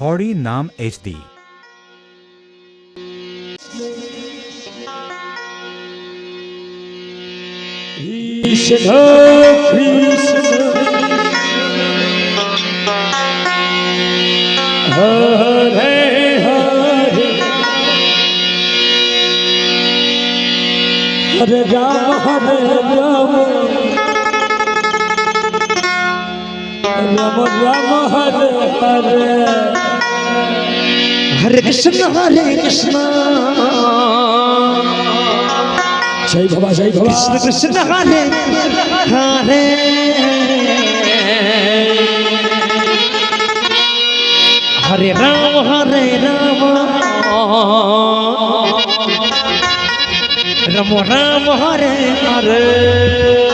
হরি নাম এইচডি কৃষ্ণ কৃষ্ণ। হরে হরে। হরে রাম হরে রাম। রাম রাম হরে হরে হরে কৃষ্ণ হরে কৃষ্ণ। জয় বাবা জয় বাবা। কৃষ্ণ কৃষ্ণ, হরে হরে। হরে রাম হরে রাম। রাম রাম, হরে হরে।